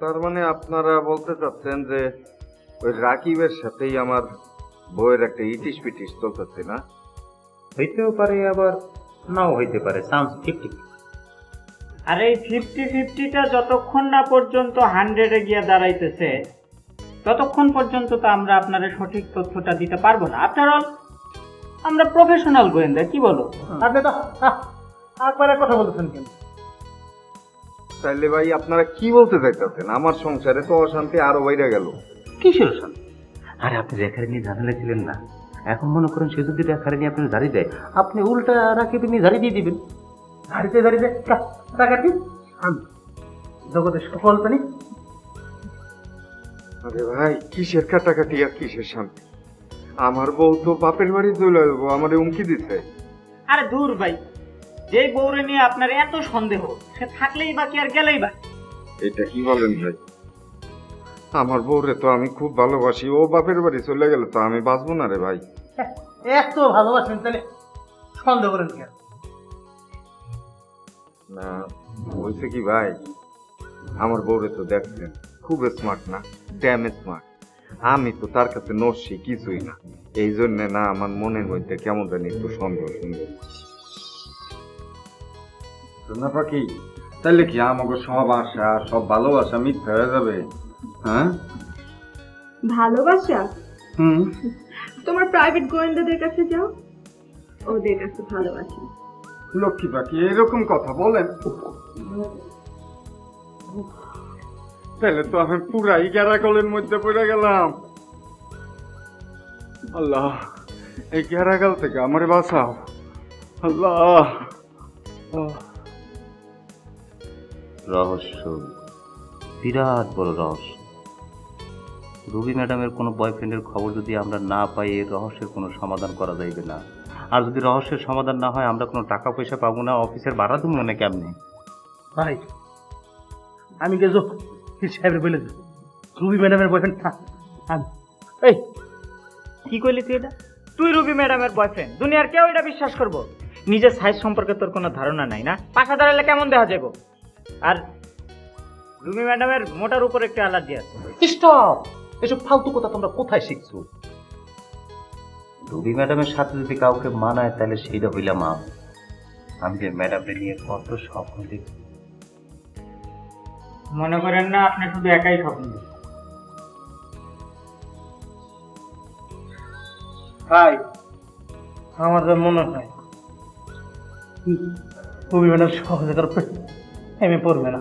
তার মানে আপনারা বলতে চাচ্ছেন যে ওই রাকিবের সাথেই আমার বইয়ের একটা ইটিস পিটিস চলতেছে না? হইতেও পারে আবার নাও হইতে পারে। চান্স ফিফটি আর এই ফিফটি ফিফটিটা যতক্ষণ না পর্যন্ত হান্ড্রেডে গিয়ে দাঁড়াইতেছে ততক্ষণ পর্যন্ত তো আমরা আপনার সঠিক তথ্যটা দিতে পারব না। আফটার অল আমরা প্রফেশনাল গোয়েন্দা কি বলো? আপনি তো একবারে কথা বলতেছেন কেন? তাইলে ভাই আপনারা কি বলতে চাইতেছেন? আমার সংসারে তো অশান্তি আরও বাইরে গেল। কিসের শান্তি আরে আপনি রেখারে নিয়ে ঝামেলা ছিলেন না এখন মনে করেন সে যদি রেখারে নিয়ে আপনি দাঁড়িয়ে দেয় আপনি উল্টা রাখিবে নিয়ে দাঁড়িয়ে দিয়ে দিবেন। দাঁড়িতে দাঁড়িতে টাকাটি আমি জগতের সকল প্রাণী। আরে ভাই কিসের কাটাকাটি আর কিসের শান্তি? আমার বউ তো বাপের বাড়ি চলে যাব আমার উমকি দিতে আরে দূর ভাই যে বউরে নিয়ে আপনার এত সন্দেহ সে থাকলেই বাকি আর গেলেই বা? এটা কি বলেন ভাই? আমার বউরে তো আমি খুব ভালোবাসি ও বাপের বাড়ি চলে গেলে তো আমি বাঁচবো না রে ভাই। এত ভালোবাসেন তাহলে সন্দেহ করেন কেন না বলছে কি ভাই আমার বউরে তো দেখছেন খুব স্মার্ট না ড্যাম স্মার্ট আমি তো তার কাছে নস্যি কিছুই না এই জন্যে না আমার মনের মধ্যে কেমন জানি একটু সন্দেহ সন্দেহ না পাখি? তাহলে কি আমাকে সব আশা সব ভালোবাসা মিথ্যা হয়ে যাবে? হ্যাঁ? ভালোবাসা? হুম। তোমার প্রাইভেট গোয়েন্দাদের কাছে যাও। ওদের কাছে ভালোবাসা। লক্ষ্মী পাখি এরকম কথা বলেন। তাহলে তো আমি পুরাই গ্যারাকলের মধ্যে পড়ে গেলাম। আল্লাহ এই গ্যারাকাল থেকে আমারে বাঁচাও। আল্লাহ। রহস্য। বিরাট বড় রহস্য। রুবি ম্যাডামের কোনো বয়ফ্রেন্ডের খবর যদি আমরা না পাই এর রহস্যের কোনো সমাধান করা যাইবে না। আর যদি রহস্যের সমাধান না হয়, আমরা কোনো টাকা পয়সা পাবো না, অফিসের ভাড়া দেবো না কেমনে? ভাই, আমি গেছো সাহেবের বলে রুবি ম্যাডামের বয়ফ্রেন্ড আমি এই, কি কইলি তুই এটা? তুই রুবি ম্যাডামের বয়ফ্রেন্ড, দুনিয়ার কেউ এটা বিশ্বাস করব? নিজের সাইজ সম্পর্কে তোর কোনো ধারণা নাই না? পাশা দাঁড়ালে কেমন দেখা যাব আর রুবি ম্যাডামের মোটার উপর একটু অ্যালার্জি আছে। স্টপ! এসব ফালতু কথা তোমরা কোথায় শিখছো? রুবি ম্যাডামের সাথে যদি কাউকে মানায় তাহলে সেইটা হইলাম আমি। আমি যে ম্যাডামকে নিয়ে কত স্বপ্ন দেখি। মনে করেন না আপনি শুধু একাই স্বপ্ন। ভাই আমার যা মনে হয় রুবি ম্যাডাম সহজে কারও প্রেমে পড়বে না